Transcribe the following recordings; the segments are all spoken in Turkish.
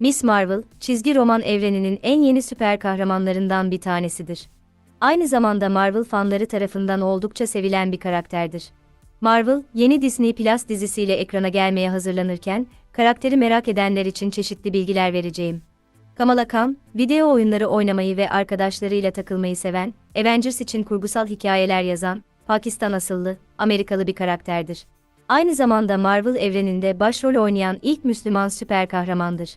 Miss Marvel, çizgi roman evreninin en yeni süper kahramanlarından bir tanesidir. Aynı zamanda Marvel fanları tarafından oldukça sevilen bir karakterdir. Marvel, yeni Disney Plus dizisiyle ekrana gelmeye hazırlanırken, karakteri merak edenler için çeşitli bilgiler vereceğim. Kamala Khan, video oyunları oynamayı ve arkadaşlarıyla takılmayı seven, Avengers için kurgusal hikayeler yazan, Pakistan asıllı, Amerikalı bir karakterdir. Aynı zamanda Marvel evreninde başrol oynayan ilk Müslüman süper kahramandır.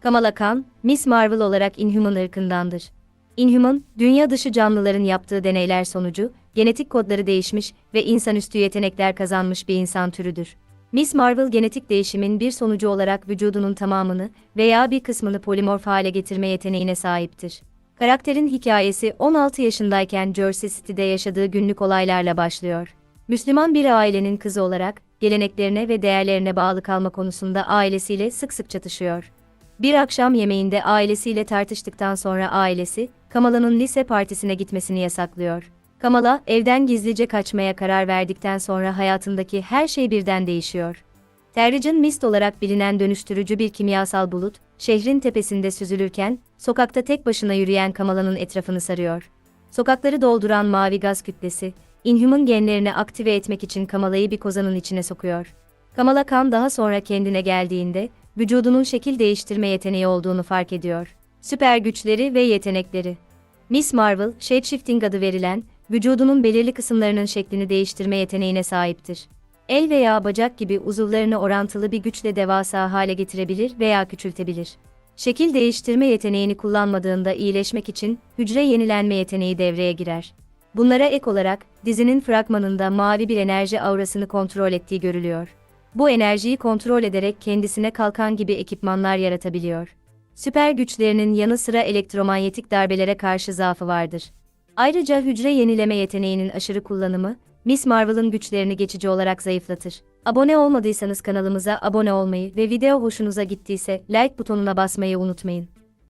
Kamala Khan, Miss Marvel olarak Inhuman ırkındandır. Inhuman, dünya dışı canlıların yaptığı deneyler sonucu, genetik kodları değişmiş ve insanüstü yetenekler kazanmış bir insan türüdür. Miss Marvel genetik değişimin bir sonucu olarak vücudunun tamamını veya bir kısmını polimorf hale getirme yeteneğine sahiptir. Karakterin hikayesi 16 yaşındayken Jersey City'de yaşadığı günlük olaylarla başlıyor. Müslüman bir ailenin kızı olarak, geleneklerine ve değerlerine bağlı kalma konusunda ailesiyle sık sık çatışıyor. Bir akşam yemeğinde ailesiyle tartıştıktan sonra ailesi, Kamala'nın lise partisine gitmesini yasaklıyor. Kamala, evden gizlice kaçmaya karar verdikten sonra hayatındaki her şey birden değişiyor. Terrigen Mist olarak bilinen dönüştürücü bir kimyasal bulut, şehrin tepesinde süzülürken, sokakta tek başına yürüyen Kamala'nın etrafını sarıyor. Sokakları dolduran mavi gaz kütlesi, Inhuman genlerini aktive etmek için Kamala'yı bir kozanın içine sokuyor. Kamala Khan daha sonra kendine geldiğinde, vücudunun şekil değiştirme yeteneği olduğunu fark ediyor. Süper güçleri ve yetenekleri. Miss Marvel, Shapeshifting adı verilen, vücudunun belirli kısımlarının şeklini değiştirme yeteneğine sahiptir. El veya bacak gibi uzuvlarını orantılı bir güçle devasa hale getirebilir veya küçültebilir. Şekil değiştirme yeteneğini kullanmadığında iyileşmek için hücre yenilenme yeteneği devreye girer. Bunlara ek olarak dizinin fragmanında mavi bir enerji aurasını kontrol ettiği görülüyor. Bu enerjiyi kontrol ederek kendisine kalkan gibi ekipmanlar yaratabiliyor. Süper güçlerinin yanı sıra elektromanyetik darbelere karşı zaafı vardır. Ayrıca hücre yenileme yeteneğinin aşırı kullanımı, Miss Marvel'ın güçlerini geçici olarak zayıflatır. Abone olmadıysanız kanalımıza abone olmayı ve video hoşunuza gittiyse like butonuna basmayı unutmayın.